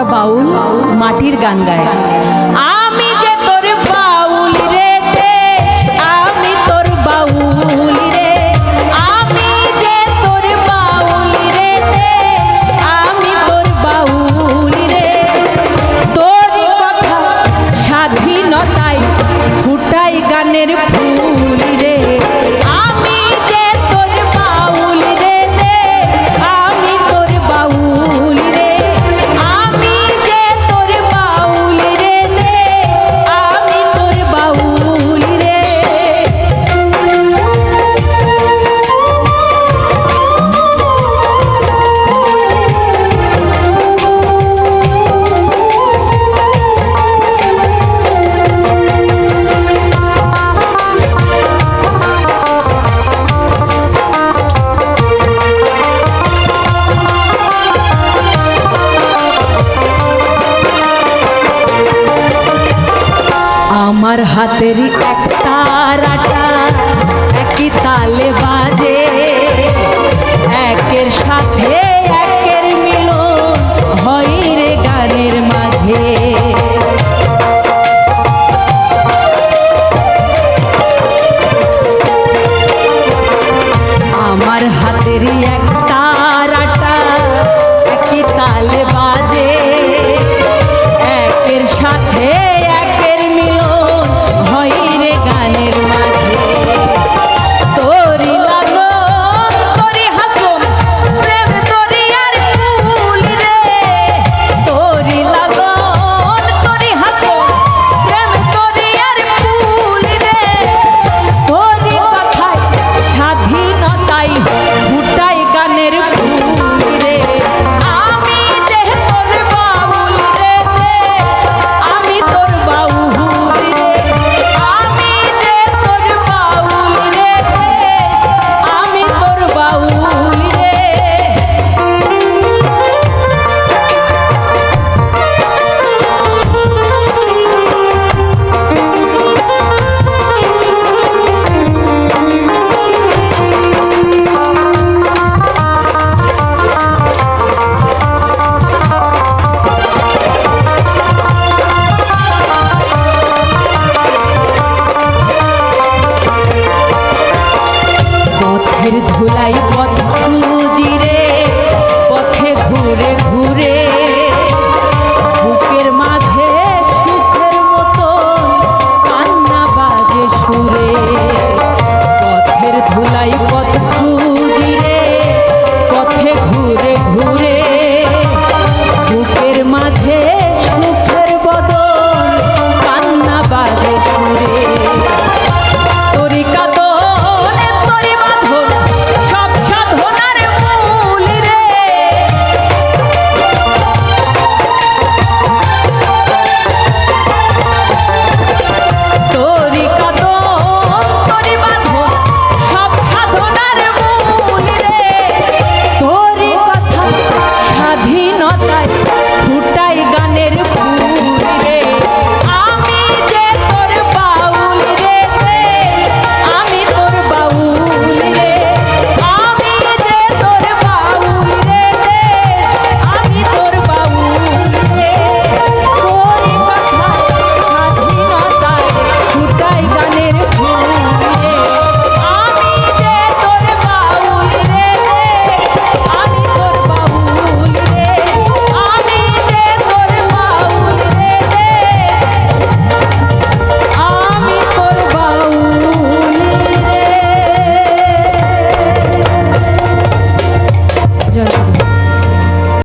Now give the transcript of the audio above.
আমরা বাউল মাটির গান গাই আমার হাতের এক তারাটা একই তালে বাজে। একের সাথে ধুলাই পথ খুঁজি রে।